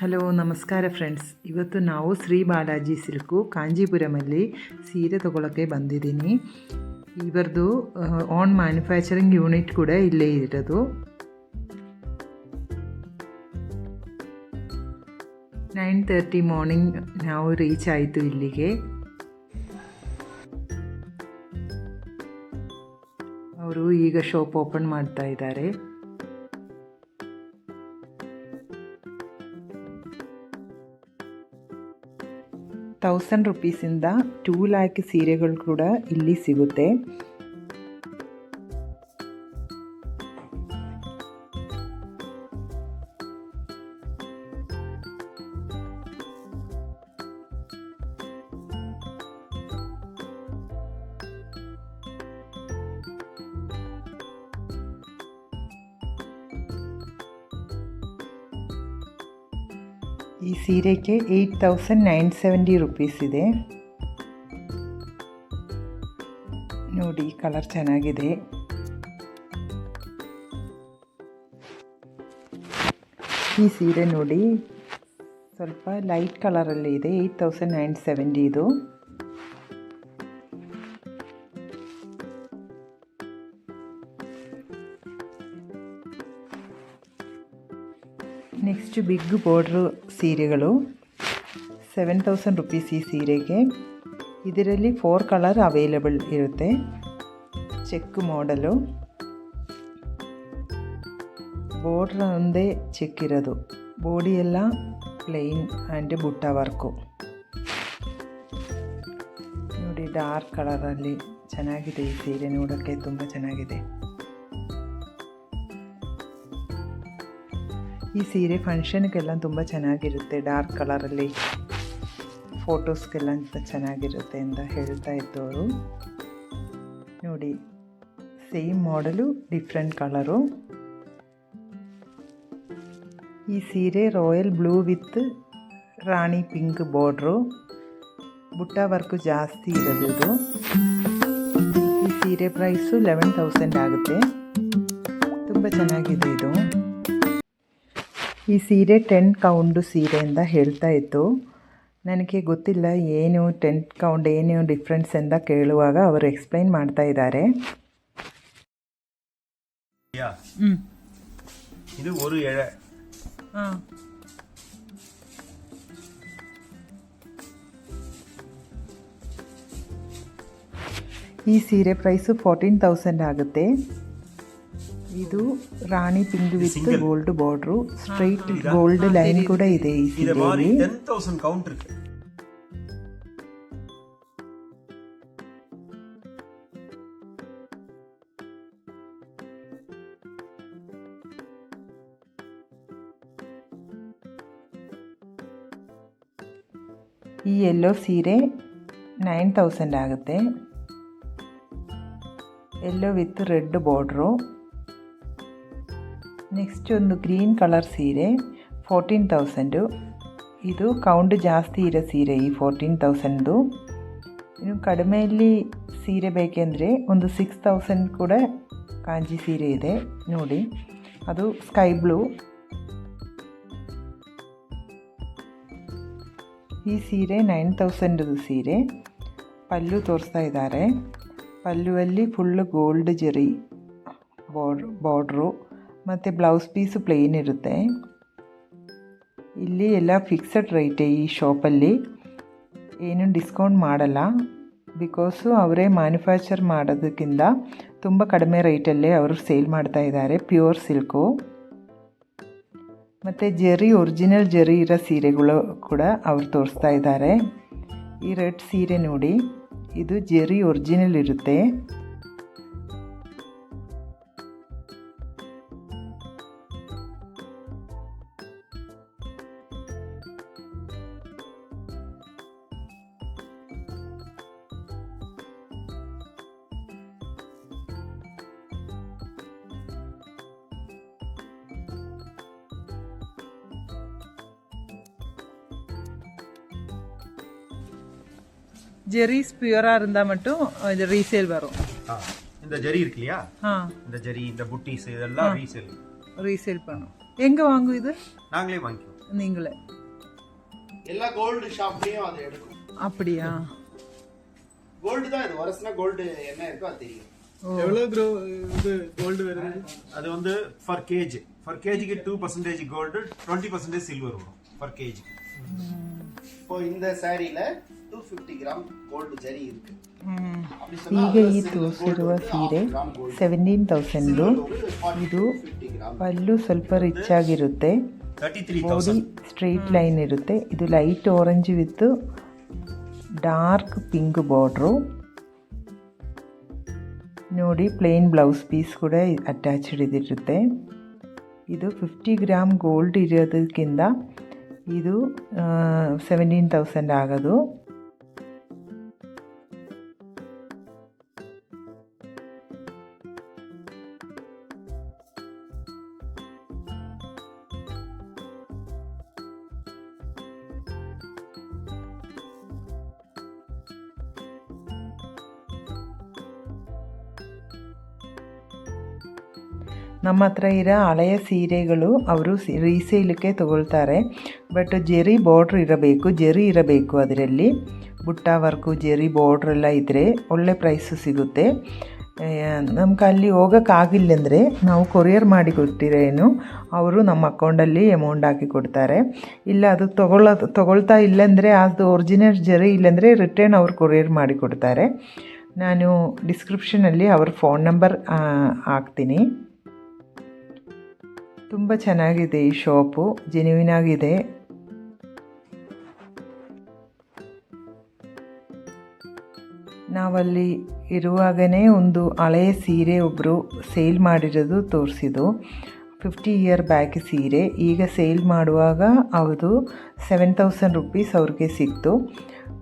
Hello, ನಮಸ್ಕಾರ friends ಇವತ್ತು ನಾವು ಶ್ರೀ ಬಾಲಾಜಿ ಸಿಲ್ಕು ಕಾಂಜೀಪುರಮಲ್ಲಿ ಸೀರೆ ತಗೊಳ್ಳೋಕ್ಕೆ ಬಂದಿದ್ದೀನಿ. ಇವರದು ಆನ್ ಮ್ಯಾನುಫ್ಯಾಕ್ಚರಿಂಗ್ ಯೂನಿಟ್ ಕೂಡ ಇಲ್ಲೇ ಇರೋದು. ನೈನ್ ತರ್ಟಿ ಮಾರ್ನಿಂಗ್ ನಾವು ರೀಚ್ ಆಯಿತು ಇಲ್ಲಿಗೆ. ಅವರು ಈಗ ಶಾಪ್ ಓಪನ್ ಮಾಡ್ತಾ ಇದ್ದಾರೆ. ತೌಸಂಡ್ ರುಪೀಸಿಂದ ಟೂ ಲ್ಯಾಕ್ ಸೀರೆಗಳು ಕೂಡ ಇಲ್ಲಿ ಸಿಗುತ್ತೆ. ಈ ಸೀರೆಗೆ eight thousand nine seventy rupees ಇದೆ. ನೋಡಿ ಕಲರ್ ಚೆನ್ನಾಗಿದೆ. ಈ ಸೀರೆ ನೋಡಿ, ಸ್ವಲ್ಪ ಲೈಟ್ ಕಲರಲ್ಲಿ ಇದೆ ಏಯ್ಟ್ ತೌಸಂಡ್ ನೈನ್ ಸೆವೆಂಟಿ ಇದು. ನೆಕ್ಸ್ಟ್ ಬಿಗ್ ಬಾರ್ಡ್ರು ಸೀರೆಗಳು. ಸೆವೆನ್ ತೌಸಂಡ್ ರುಪೀಸ್ ಈ ಸೀರೆಗೆ. ಇದರಲ್ಲಿ ಫೋರ್ ಕಲರ್ ಅವೈಲೇಬಲ್ ಇರುತ್ತೆ. ಚೆಕ್ ಮಾಡಲು ಬಾರ್ಡ್ರ್ ಒಂದೇ ಚೆಕ್ ಇರೋದು. ಬಾಡಿ ಎಲ್ಲ ಪ್ಲೈನ್ ಆ್ಯಂಡ್ ಬುಟ್ಟ ವರ್ಕು ನೋಡಿ ಡಾರ್ಕ್ ಕಲರಲ್ಲಿ ಚೆನ್ನಾಗಿದೆ ಈ ಸೀರೆ ನೋಡೋಕ್ಕೆ, ತುಂಬ ಚೆನ್ನಾಗಿದೆ. ಈ ಸೀರೆ ಫಂಕ್ಷನ್ಗೆಲ್ಲ ತುಂಬ ಚೆನ್ನಾಗಿರುತ್ತೆ. ಡಾರ್ಕ್ ಕಲರಲ್ಲಿ ಫೋಟೋಸ್ಗೆಲ್ಲ ಚೆನ್ನಾಗಿರುತ್ತೆ ಅಂತ ಹೇಳ್ತಾ ಇದ್ದವರು ನೋಡಿ, ಸೇಮ್ ಮಾಡಲು ಡಿಫ್ರೆಂಟ್ ಕಲರು. ಈ ಸೀರೆ royal blue with rani pink border. ಬುಟ್ಟ ವರ್ಕು ಜಾಸ್ತಿ ಇರೋದು ಇದು. ಈ ಸೀರೆ ಪ್ರೈಸು ಲೆವೆನ್ ತೌಸಂಡ್ ಆಗುತ್ತೆ. ತುಂಬ ಚೆನ್ನಾಗಿದೆ ಇದು. ಈ ಸೀರೆ ಟೆನ್ ಕೌಂಡು ಸೀರೆ ಅಂತ ಹೇಳ್ತಾ ಇತ್ತು ನನಗೆ ಗೊತ್ತಿಲ್ಲ ಏನು ಟೆನ್ ಕೌಂಡ್ ಏನು ಡಿಫ್ರೆನ್ಸ್ ಅಂತ ಕೇಳುವಾಗ ಅವರು ಎಕ್ಸ್ಪ್ಲೈನ್ ಮಾಡ್ತಾ ಇದ್ದಾರೆ யா ಹ್ಞೂ இது ஒரு இழை ಹಾಂ ಈ ಸೀರೆ ಪ್ರೈಸು ಫೋರ್ಟೀನ್ ತೌಸಂಡ್ ಆಗುತ್ತೆ ಇದು rani pink with gold border straight gold line ಕೂಡ ಇದೆ ಈ ಈ ಎಲ್ಲೋ ಸೀರೆ ನೈನ್ ತೌಸಂಡ್ ಆಗುತ್ತೆ yellow with red border next ಒಂದು ಗ್ರೀನ್ ಕಲರ್ ಸೀರೆ ಫೋರ್ಟೀನ್ ತೌಸಂಡು ಇದು ಕೌಂಟ್ ಜಾಸ್ತಿ ಇರೋ ಸೀರೆ ಈ ಫೋರ್ಟೀನ್ ತೌಸಂಡ್ದು ಇನ್ನು ಕಡಿಮೆಯಲ್ಲಿ ಸೀರೆ ಬೇಕೆಂದರೆ ಒಂದು ಸಿಕ್ಸ್ ತೌಸಂಡ್ ಕೂಡ ಕಾಂಜಿ ಸೀರೆ ಇದೆ, ನೋಡಿ. ಅದು ಸ್ಕೈ ಬ್ಲೂ ಈ ಸೀರೆ ನೈನ್ ತೌಸಂಡದು ಸೀರೆ. ಪಲ್ಲು ತೋರಿಸ್ತಾ ಇದ್ದಾರೆ. ಪಲ್ಲುವಲ್ಲಿ ಫುಲ್ಲು ಗೋಲ್ಡ್ ಜರಿ ಬಾರ್ಡ್ ಬಾರ್ಡ್ರು ಮತ್ತು ಬ್ಲೌಸ್ ಪೀಸು ಪ್ಲೇನ್ ಇರುತ್ತೆ. ಇಲ್ಲಿ ಎಲ್ಲ ಫಿಕ್ಸಡ್ ರೇಟೇ ಈ ಶಾಪಲ್ಲಿ ಏನು ಡಿಸ್ಕೌಂಟ್ ಮಾಡಲ್ಲ. ಬಿಕಾಸು ಅವರೇ ಮ್ಯಾನುಫ್ಯಾಕ್ಚರ್ ಮಾಡೋದಕ್ಕಿಂತ ತುಂಬ ಕಡಿಮೆ ರೇಟಲ್ಲೇ ಅವರು ಸೇಲ್ ಮಾಡ್ತಾ ಇದ್ದಾರೆ ಪ್ಯೂರ್ ಸಿಲ್ಕು ಮತ್ತು ಜರಿ ಒರಿಜಿನಲ್ ಜರಿ ಇರೋ ಸೀರೆಗಳು ಕೂಡ ಅವ್ರು ತೋರಿಸ್ತಾ ಇದ್ದಾರೆ. ಈ ರೆಡ್ ಸೀರೆ ನೋಡಿ, ಇದು ಜರಿ ಒರಿಜಿನಲ್ ಇರುತ್ತೆ. ஜெரிஸ் பியூராக இருந்தால் மட்டும் இது ரீசேல் வரும். இந்த ஜரி இருக்கு இல்லையா? இந்த ஜரி இந்த புட்டிஸ் இதெல்லாம் ரீசேல் ரீசேல் பண்ணும். எங்கே வாங்கும் இது? நாங்களே வாங்கிக்குவோம். நீங்களே. எல்லா கோல்டு ஷாப்லயும் அதை எடுக்கும். அப்படியா? கோல்டு தான் இது. வருஷனா கோல்டு என்ன இருக்கோ அது தெரியும். எவ்வளவு க்ரோ இது கோல்டு வருது? அது வந்து ஃபர் கேஜி ஃபர் கேஜிக்கு two percentage gold twenty percentage silver வரும். ஃபர் கேஜி இப்போ இந்த சாரியில ಗೋಲ್ಡ್ ಜರಿ ಈಗ ಈ ತೋರಿಸಿರುವ ಸೀರೆ ಸೆವೆಂಟೀನ್ ತೌಸಂಡು ಇದು ಪಲ್ಲು ಸ್ವಲ್ಪ ರಿಚ್ ಆಗಿರುತ್ತೆ. ಬಾಡಿ ಸ್ಟ್ರೈಟ್ ಲೈನ್ ಇರುತ್ತೆ. ಇದು light orange with dark pink border ನೋಡಿ ಪ್ಲೇನ್ ಬ್ಲೌಸ್ ಪೀಸ್ ಕೂಡ ಅಟ್ಯಾಚ್ಡ್ ಇದಿರುತ್ತೆ. ಇದು ಫಿಫ್ಟಿ ಗ್ರಾಮ್ ಗೋಲ್ಡ್ ಇರೋದಕ್ಕಿಂತ ಇದು ಸೆವೆಂಟೀನ್ ತೌಸಂಡ್ ಆಗೋದು. ನಮ್ಮ ಹತ್ರ ಇರೋ ಹಳೆಯ ಸೀರೆಗಳು ಅವರು ರೀಸೇಲಕ್ಕೆ ತಗೊಳ್ತಾರೆ. ಬಟ್ ಜೆರಿ ಬಾರ್ಡ್ರ್ ಇರಬೇಕು, ಜೆರಿ ಇರಬೇಕು ಅದರಲ್ಲಿ. ಬುಟ್ಟ, ವರ್ಕು, ಜೆರಿ ಬಾರ್ಡ್ರ್ ಎಲ್ಲ ಇದ್ದರೆ ಒಳ್ಳೆ ಪ್ರೈಸು ಸಿಗುತ್ತೆ. ನಮ್ಗೆ ಅಲ್ಲಿ ಹೋಗೋಕ್ಕಾಗಿಲ್ಲ ಅಂದರೆ ನಾವು ಕೊರಿಯರ್ ಮಾಡಿ ಕೊಟ್ಟಿರೇನು ಅವರು ನಮ್ಮ ಅಕೌಂಟಲ್ಲಿ ಅಮೌಂಟ್ ಹಾಕಿ ಕೊಡ್ತಾರೆ. ಇಲ್ಲ, ಅದು ತೊಗೊಳ್ಳೋದು ತೊಗೊಳ್ತಾ ಇಲ್ಲಂದರೆ ಅದು ಒರಿಜಿನಲ್ ಜರಿ ಇಲ್ಲಂದರೆ ರಿಟರ್ನ್ ಅವ್ರು ಕೊರಿಯರ್ ಮಾಡಿ ಕೊಡ್ತಾರೆ. ನಾನು ಡಿಸ್ಕ್ರಿಪ್ಷನಲ್ಲಿ ಅವ್ರ ಫೋನ್ ನಂಬರ್ ಹಾಕ್ತೀನಿ. ತುಂಬ ಚೆನ್ನಾಗಿದೆ ಈ ಶಾಪು ಜೆನ್ಯೂನ್ ಆಗಿದೆ. ನಾವಲ್ಲಿ ಇರುವಾಗನೇ ಒಂದು ಹಳೆಯ ಸೀರೆ ಒಬ್ಬರು ಸೇಲ್ ಮಾಡಿರೋದು ತೋರಿಸಿದ್ದು ಫಿಫ್ಟಿ ಇಯರ್ ಬ್ಯಾಕ್ ಸೀರೆ. ಈಗ ಸೇಲ್ ಮಾಡುವಾಗ ಅದು ಸೆವೆನ್ ತೌಸಂಡ್ ರುಪೀಸ್ ಅವ್ರಿಗೆ ಸಿಕ್ತು.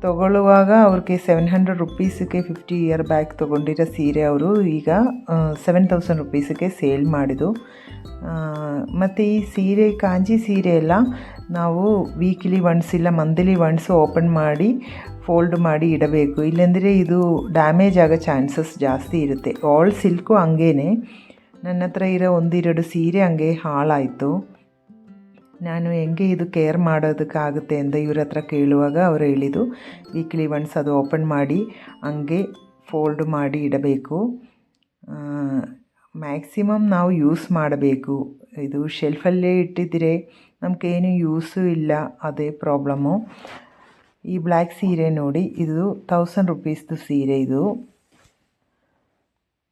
ತಗೊಳ್ಳುವಾಗ ಅವ್ರಿಗೆ ಸೆವೆನ್ ಹಂಡ್ರೆಡ್ ರುಪೀಸಿಗೆ ಫಿಫ್ಟಿ ಇಯರ್ ಬ್ಯಾಕ್ ತೊಗೊಂಡಿರೋ ಸೀರೆ ಅವರು ಈಗ ಸೆವೆನ್ ತೌಸಂಡ್ ರುಪೀಸಿಗೆ ಸೇಲ್ ಮಾಡಿದ್ದು. ಮತ್ತು ಈ ಸೀರೆ, ಕಾಂಜಿ ಸೀರೆ ಎಲ್ಲ ನಾವು ವೀಕ್ಲಿ ಒನ್ಸ್ ಇಲ್ಲ ಮಂತ್ಲಿ ಒನ್ಸ್ ಓಪನ್ ಮಾಡಿ ಫೋಲ್ಡ್ ಮಾಡಿ ಇಡಬೇಕು. ಇಲ್ಲಂದರೆ ಇದು ಡ್ಯಾಮೇಜ್ ಆಗೋ ಚಾನ್ಸಸ್ ಜಾಸ್ತಿ ಇರುತ್ತೆ. ಆಲ್ ಸಿಲ್ಕು ಹಂಗೇ ನನ್ನ ಹತ್ರ ಇರೋ ಒಂದಿರಡು ಸೀರೆ ಹಂಗೆ ಹಾಳಾಯಿತು. ನಾನು ಹೆಂಗೆ ಇದು ಕೇರ್ ಮಾಡೋದಕ್ಕಾಗುತ್ತೆ ಅಂತ ಇವ್ರ ಹತ್ರ ಕೇಳುವಾಗ ಅವರು ಹೇಳಿದ್ದು ವೀಕ್ಲಿ ಒನ್ಸ್ ಅದು ಓಪನ್ ಮಾಡಿ, ಹಂಗೆ ಫೋಲ್ಡ್ ಮಾಡಿ ಇಡಬೇಕು. ಮ್ಯಾಕ್ಸಿಮಮ್ ನಾವು ಯೂಸ್ ಮಾಡಬೇಕು. ಇದು ಶೆಲ್ಫಲ್ಲೇ ಇಟ್ಟಿದ್ದರೆ ನಮಗೇನು ಯೂಸು ಇಲ್ಲ, ಅದೇ ಪ್ರಾಬ್ಲಮ್ಮು ಈ ಬ್ಲ್ಯಾಕ್ ಸೀರೆ ನೋಡಿ, ಇದು ತೌಸಂಡ್ ರುಪೀಸ್ದು ಸೀರೆ ಇದು.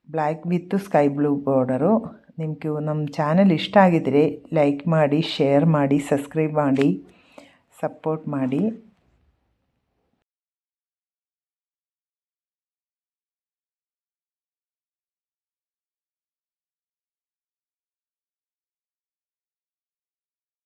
Black with sky blue border ನಿಮಗೆ ನಮ್ಮ ಚಾನಲ್ ಇಷ್ಟ ಆಗಿದರೆ ಲೈಕ್ ಮಾಡಿ ಶೇರ್ ಮಾಡಿ ಸಬ್ಸ್ಕ್ರೈಬ್ ಮಾಡಿ ಸಪೋರ್ಟ್ ಮಾಡಿ.